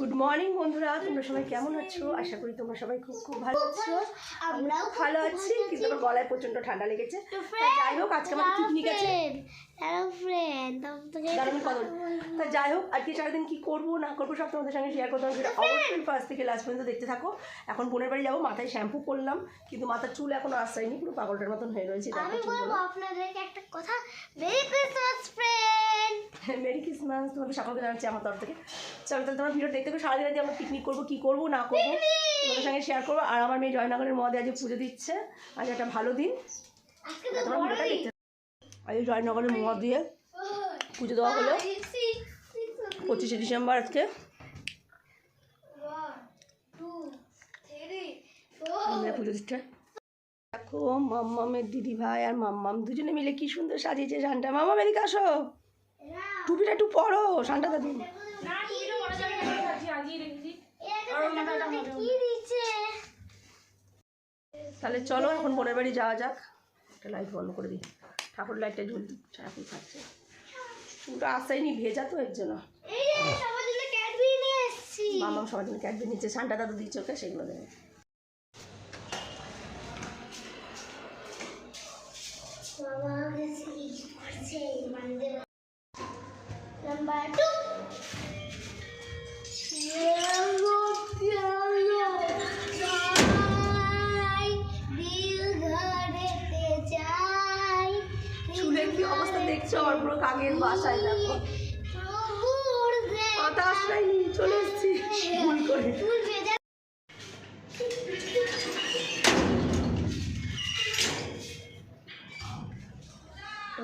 Good morning বন্ধুরা। তোমরা সবাই কেমন আছো? আশা করি তোমরা সবাই খুব খুব ভালো আছো। আমি আমরাও খুব ভালো আছি কিন্তু আমার গলায় প্রচণ্ড ঠান্ডা লেগেছে। যাই হোক আজকে আমাদের পিকনিক আছে। তা যাই হোক আজকে সারাদিন কি করব না করব সব তোমাদের সঙ্গে শেয়ার করতাম সেটা অবশ্যই ফার্স্ট থেকে লাস্ট পর্যন্ত দেখতে থাকো। এখন বোনের বাড়ি যাব মাথায় শ্যাম্পু করলাম কিন্তু মাথার চুল এখনও আসায়নি পুরো পাগলটার মতন হয়ে রয়েছে আমি বলব আপনাদেরকে একটা কথা merry Christmas friend merry Christmas তোমাদের সকলকে জানাচ্ছি আমার তরফ থেকে। চলো তাহলে তোমরা ভিডিও দেখতে থাকো সারাদিন আজকে আমরা পিকনিক করব কী করব না করব তোমাদের সঙ্গে শেয়ার করব। আর আমার মেয়ে জয়নগরের মদে আজকে পুজো দিচ্ছে। আজ একটা ভালো দিন। তোমরা ভিডিওটা দেখতে আজ জয়নগরের মদ দিয়ে পুজো দেওয়া হলো। পঁচিশে ডিসেম্বর আজকে। পুজো দিচ্ছে। দেখো মাম্মামের দিদি ভাই আর মাম্মাম দুজনে মিলে কি সুন্দর সাজিয়েছে শানটা। মাম্মাম এদিকে আসো। টুপিটা একটু পরো শানটা দাদু তাহলে চলো এখন বোনের বাড়ি যাওয়া যাক। একটা লাইট বন্ধ করে দিই। ঠাকুর লাইটটা ঝুল ঠাকুর খাচ্ছে। চুলটা আসাইনি ভেজা তো এর জন্য। মামা সবার জন্য ক্যাডবেরি নিয়ে এসেছি। মামাম সবার জন্য ক্যাডবে নিচ্ছে। সানটা দাদু দিচ্ছে ওকে সেগুলো দেবে।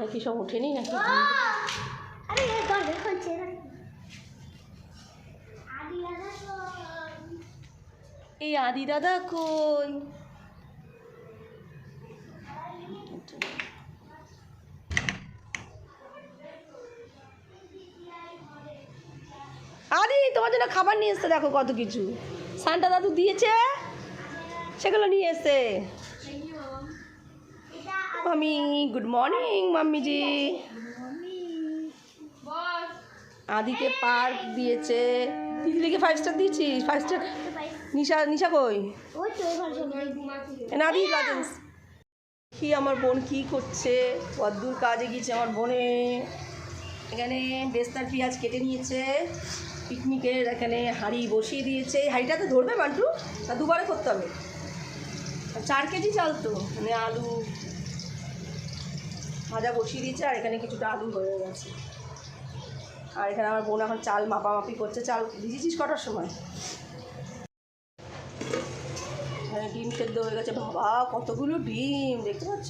এটা কি সব ওঠেনি নাকি? এই আদি দাদা কই? আদি তোমার জন্য খাবার নিয়ে এসছে দেখো কত কিছু। সান্টা দাদু দিয়েছে সেগুলো নিয়ে এসছে। মামি গুড মর্নিং মাম্মিজি। আদিকে পার্ক দিয়েছে। দিদিকে ফাইভ স্টার দিয়েছি ফাইভ স্টার নিশা নিশা কই? ওই তো এবার না দিই লজেন্স কি আমার বোন কি করছে? কদ্দূর কাজে গিয়েছে আমার বোনে। এখানে বেস্তার পেঁয়াজ কেটে নিয়েছে। পিকনিকের এখানে হাঁড়ি বসিয়ে দিয়েছে। এই হাঁড়িটাতে ধরবে, মান্টু? তা দুবারে করতে হবে। চার কেজি চাল তো মানে আলু ভাজা বসিয়ে দিয়েছে আর এখানে কিছুটা আলু হয়ে গেছে। আর এখানে আমার বোন এখন চাল মাপামাপি করছে। চাল ভিজেছিস কটার সময়? এখানে ডিম সেদ্ধ হয়ে গেছে। বাবা, কতগুলো ডিম, দেখতে পাচ্ছ?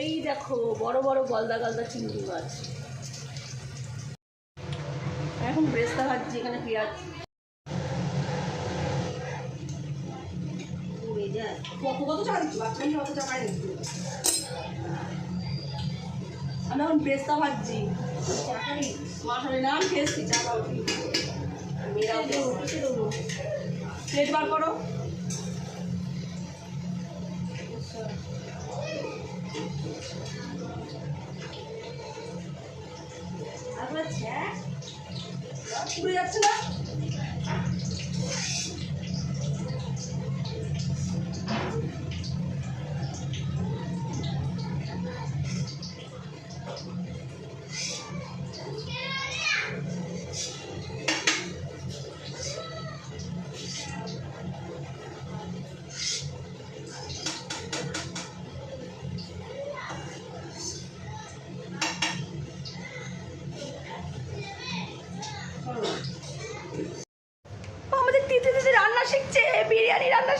এই দেখো, বড় বড় গলদা গলদা চিংড়ি মাছ। এখন ব্রেস্তা ভাজছি, এখানে পেঁয়াজ। কত কত টাকা দিচ্ছি? বাচ্চা নিয়ে অত টাকা দিচ্ছি আমি এখন ব্রেস্তা ভাজছি। মাথায় নাম খেয়েছি, চা খাও মেয়েরাও প্লেট বার করো। পুড়ে যাচ্ছে না?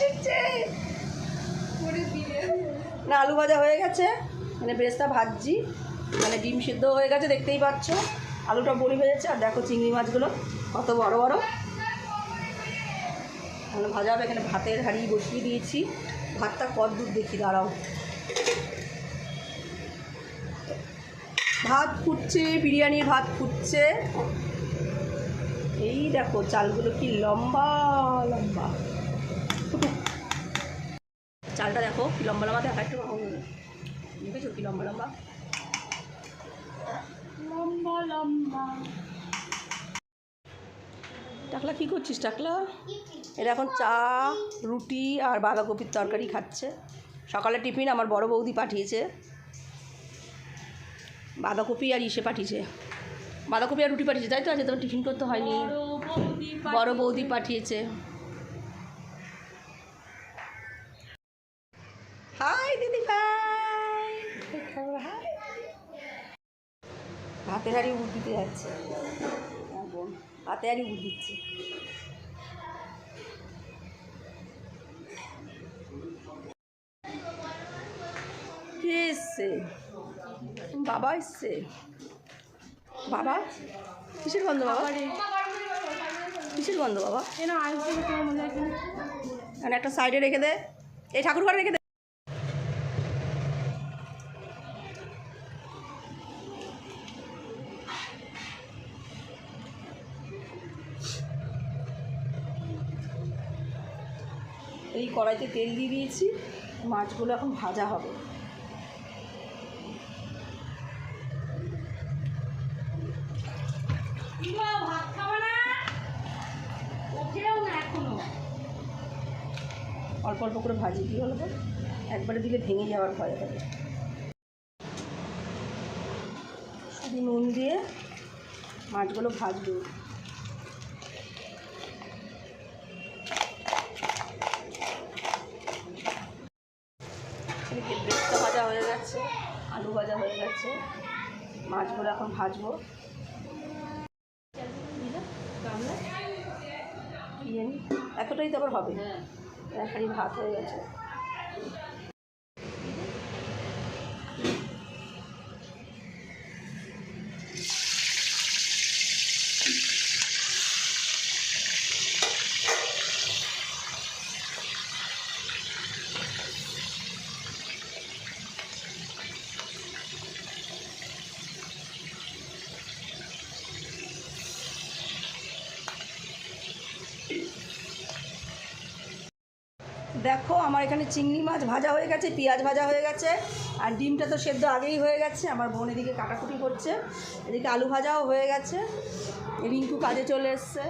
শিখছে না আলু ভাজা হয়ে গেছে। মানে ব্রেস্তা ভাজছি। মানে ডিম সিদ্ধ হয়ে গেছে দেখতেই পাচ্ছ। আলুটা বড়ি হয়ে যাচ্ছে আর দেখো চিংড়ি মাছগুলো কত বড় বড়। মানে ভাজা হবে এখানে ভাতের হাঁড়ি বসিয়ে দিয়েছি। ভাতটা কত দূর দেখি দাঁড়াও। ভাত ফুটছে বিরিয়ানির ভাত ফুটছে। এই দেখো চালগুলো কি লম্বা লম্বা। চালটা দেখো কি লম্বা লম্বা দেখা একটু দেখেছ কি লম্বা লম্বা? লম্বা লম্বা। টাকলা কি করছিস টাকলা? এরা এখন চা রুটি আর বাঁধাকপির তরকারি খাচ্ছে। সকালে টিফিন আমার বড় বৌদি পাঠিয়েছে। বাঁধাকপি আর ইসে পাঠিয়েছে। বাঁধাকপি আর রুটি পাঠিয়েছে তাই তো? আজকে তোমার টিফিন করতে হয়নি। বড় বৌদি পাঠিয়েছে হাই দিদি ভাই হাতে হাড়ি উঠ দিতে যাচ্ছে। হাতে হাড়ি উঠ দিচ্ছে। কে এসছে? বাবা এসছে। বাবা? কিসের গন্ধ বাবা? কিসের গন্ধ বাবা? মানে একটা সাইডে রেখে দে। এই ঠাকুর ঘরে রেখে দে। এই কড়াইতে তেল দিয়ে দিয়েছি মাছগুলো এখন ভাজা হবে। অল্প অল্প করে ভাজি দিয়ে হলো তো একবারে দিলে ভেঙে যাওয়ার ভয় থাকে শুধু নুন দিয়ে মাছগুলো ভাজবো এদিকে বেস্তা ভাজা হয়ে গেছে আলু ভাজা হয়ে গেছে। মাছগুলো এখন ভাজবো। এতটাই তো আবার হবে। এক হাঁড়ি ভাত হয়ে গেছে। দেখো আমার এখানে চিংড়ি মাছ ভাজা হয়ে গেছে পেঁয়াজ ভাজা হয়ে গেছে আর ডিমটা তো সেদ্ধ আগেই হয়ে গেছে আমার বোন এদিকে কাটাকুটি করছে এদিকে আলু ভাজাও হয়ে গেছে রিঙ্কু কাজে চলে এসছে।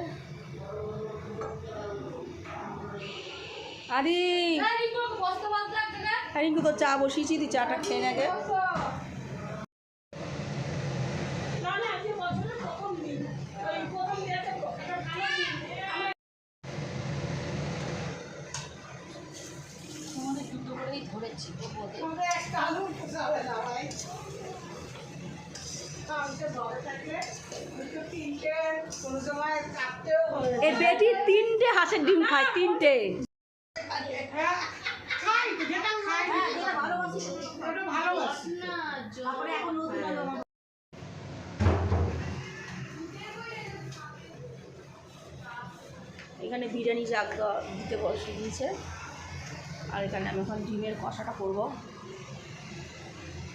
আদি! রিঙ্কু তোর চা বসিয়েছি তুই চাটা খেয়ে নেগে এই বেটি তিনটে হাঁসের ডিম খায় তিনটে। এখানে বিরিয়ানি জাগ দিতে বসিয়ে দিয়েছে এখানে আমি এখন ডিমের কষাটা করব।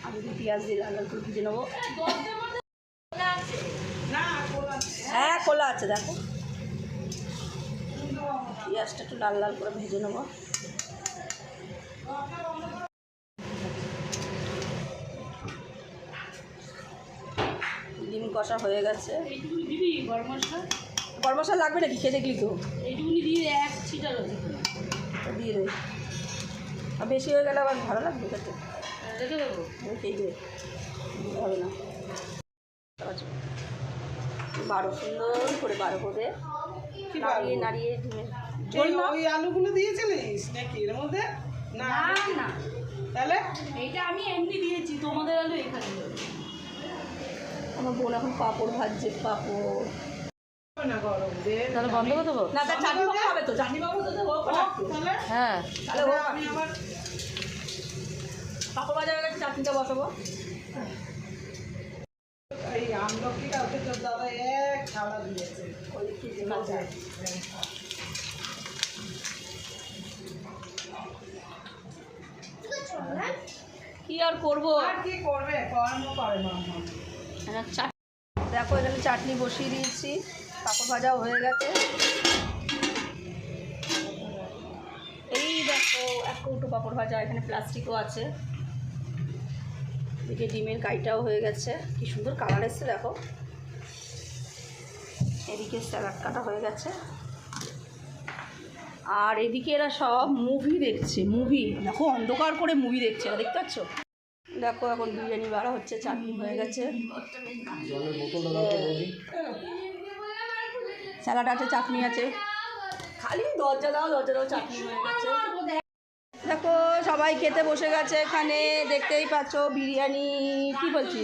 আমি একটু পেঁয়াজ দিয়ে লাল লাল করে ভেজে নেব। হ্যাঁ খোলা আছে দেখো। পেঁয়াজটা একটু লাল লাল করে ভেজে নেব। ডিম কষা হয়ে গেছে। গরম মশলা? লাগবে নাকি? খেয়ে দেখলি তো? তো দিয়ে দেবে আর বেশি হয়ে গেলে আবার ভালো লাগবে খেতে। রেখেই দে হবে না। বারো সুন্দর করে বারো করে নাড়িয়ে নাড়িয়ে ওই আলুগুলো দিয়েছিলিস নাকি? এর মধ্যে? না। না। তাহলে? এইটা আমি এমনি দিয়েছি তোমাদের আলু এখানে। আমার বোন এখন পাঁপড় ভাজছে পাঁপড়। তাহলে বন্ধ করে দেবো? না চাটনি খাবে তো চাটনি বাবু তো দেবো তাহলে? হ্যাঁ। তাহলে ও আমি আবার হয়ে গেছে চাটনিটা বসাবো। এই আমলকিটা ওকে তোর দাদা এক থালা দিয়েছে। ওই কি কি আর করব? আর কি করবে? চাট দেখো এখানে চাটনি বসিয়ে দিয়েছি। পাঁপড় ভাজাও হয়ে গেছে। এই দেখো এক কৌটো পাঁপড় ভাজা এখানে প্লাস্টিকও আছে। এদিকে ডিমের কাইটাও হয়ে গেছে। কি সুন্দর কালার এসছে দেখো। এদিকে স্যালাড কাটা হয়ে গেছে। আর এদিকে এরা সব মুভি দেখছে মুভি। দেখো অন্ধকার করে মুভি দেখছে এরা দেখতে পাচ্ছ? দেখো এখন বিরিয়ানি বাড়া হচ্ছে চাটনি হয়ে গেছে। স্যালাড আছে চাটনি আছে। খালি দরজা দাও দরজা দাও চাটনি হয়ে গেছে। দেখো সবাই খেতে বসে গেছে এখানে দেখতেই পাচ্ছ বিরিয়ানি কি বলছি?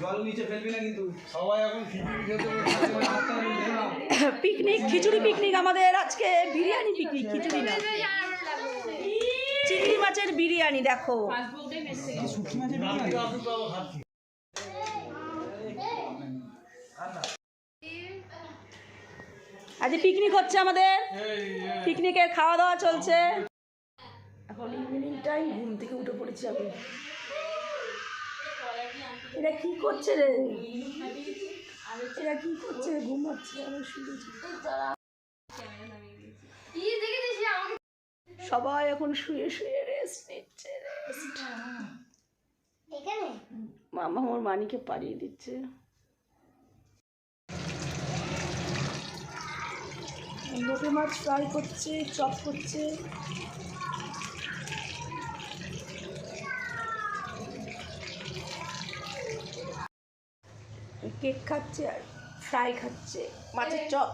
জল নিচে ফেলবি না কিন্তু। সবাই এখন খিচুড়ি খেতে বসে আছে, হাতটা ধুয়ে নাও। পিকনিক খিচুড়ি পিকনিক আমাদের আজকে বিরিয়ানি পিকনিক খিচুড়ি না। চিংড়ি মাছের বিরিয়ানি দেখো। আজ পিকনিক হচ্ছে আমাদের। পিকনিকের খাওয়া দাওয়া চলছে। এখন ইভিনিং টাইম ঘুম থেকে উঠে পড়েছি আমি। এরা কি করছে রে? এরা কি করছে? ঘুমাচ্ছে আমি শুনেছি সবাই এখন শুয়ে শুয়ে রেস্ট নিচ্ছে রেস্ট মামা আমার মানিকে পাড়িয়ে দিচ্ছে। লোকে মাছ ফ্রাই করছে চপ করছে। কেক খাচ্ছে আর ফ্রাই খাচ্ছে। মাছের চপ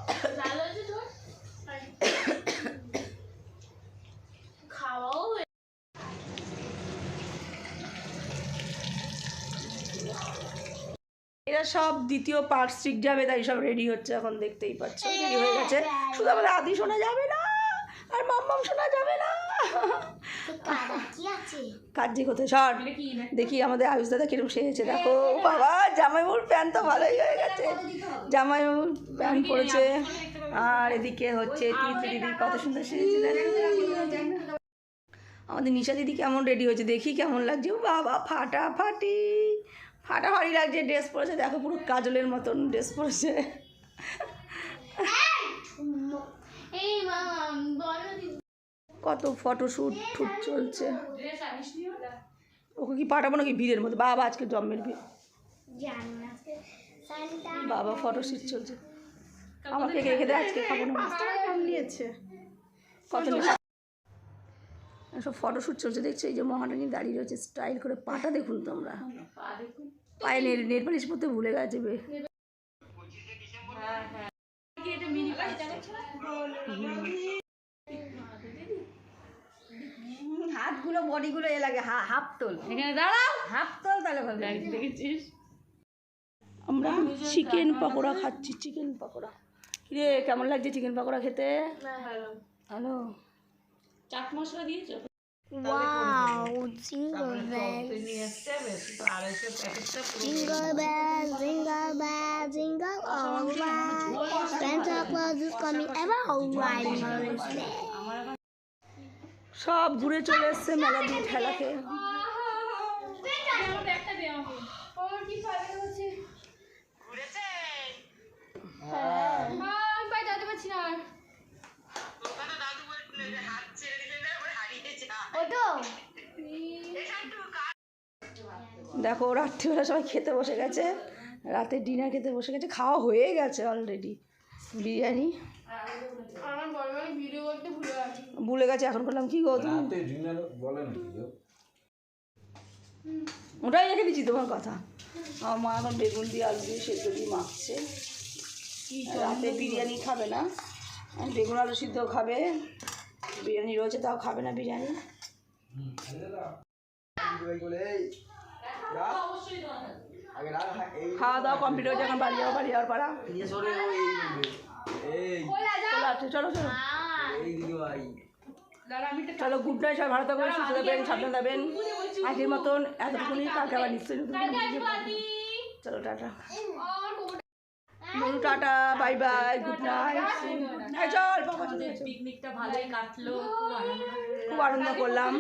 খাওয়াও এরা সব দ্বিতীয় পার্ট স্ট্রিক যাবে তাই সব রেডি হচ্ছে এখন দেখতেই পাচ্ছ রেডি হয়ে গেছে। শুধু আমাদের আদি শোনা যাবে না আর মাম্মাম শোনা যাবে না। কি আছে? কাজে কোথায় সর। দেখি আমাদের আয়ুষ দাদা কিরম সেরেছে দেখো বাবা জামাইবাবুর প্যান্ট তো ভালোই হয়ে গেছে। জামাইবাবুর প্যান্ট পরেছে আর এদিকে হচ্ছে তিথি দিদি কত সুন্দর দেখো। আমাদের নিশা দিদি কেমন রেডি হয়েছে দেখি কেমন লাগছে। ও বাবা ফাটাফাটি। ফাটাফাটি লাগছে ড্রেস পরেছে দেখো পুরো কাজলের মতন ড্রেস পরেছে। এই মামা বলো কত ফটোশ্যুট ঠুট চলছে। ওকে কি পাঠাবো নাকি ভিড়ের মধ্যে? বাবা আজকে জন্মের ভিড়। বাবা ফটোশ্যুট চলছে। আমাকে রেখে দে আজকে খাব না। নিয়েছে। কত? সব ফটোশ্যুট চলছে দেখছ? এই যে মহারানী দাঁড়িয়ে রয়েছে স্টাইল করে পাটা দেখুন তোমরা। পায়ে নেল নেল পালিশ পরতে ভুলে গেছে বে। হাতগুলো বডিগুলো এ লাগে হাফ তোল। এখানে দাঁড়াও। হাফ তোল তাহলে ভালো। দেখেছিস? আমরা চিকেন পকোড়া খাচ্ছি চিকেন পকোড়া। রে কেমন লাগছে চিকেন পকোড়া খেতে? হ্যালো চাট মশলা দিয়েছ? জিঙ্গল বেল নিয়ে এসছে বেশ তো আড়াইশো প্যাকেটটা jingle bell jingle bell jingle Santa Claus is coming ever all right সব ঘুরে চলে এসছে মেলা দিয়ে ঠেলা খেয়ে। দেখো রাত্রিবেলা সবাই খেতে বসে গেছে। রাতে ডিনার খেতে বসে গেছে। খাওয়া হয়ে গেছে অলরেডি বিরিয়ানি। ভুলে গেছে। এখন করলাম কি গো তুমি? ওটাই রেখে দিচ্ছি তোমার কথা। আমার মা এখন বেগুন দিয়ে আলু দিয়ে সেদ্ধ দিয়ে মাখছে। রাতে বিরিয়ানি খাবে না। বেগুন আলু সিদ্ধ খাবে। বিরিয়ানি রয়েছে তাও খাবে না বিরিয়ানি। খাওয়া দাওয়া কমপ্লিট হয়েছে এখন বাড়ি যাব বাড়ি যাওয়ার পাড়া চলো আছে, চলো চলো। চলো গুড নাইট সবাই ভালো থাকবেন সুস্থ থাকবেন সাবধান থাকবেন। আজকের মতন এতটুকুনি কালকে আবার নিশ্চয়ই চলো টাটা। বলু tata bye bye good night চল। পিকনিকটা ভালোই কাটলো খুব আনন্দ খুব আনন্দ করলাম।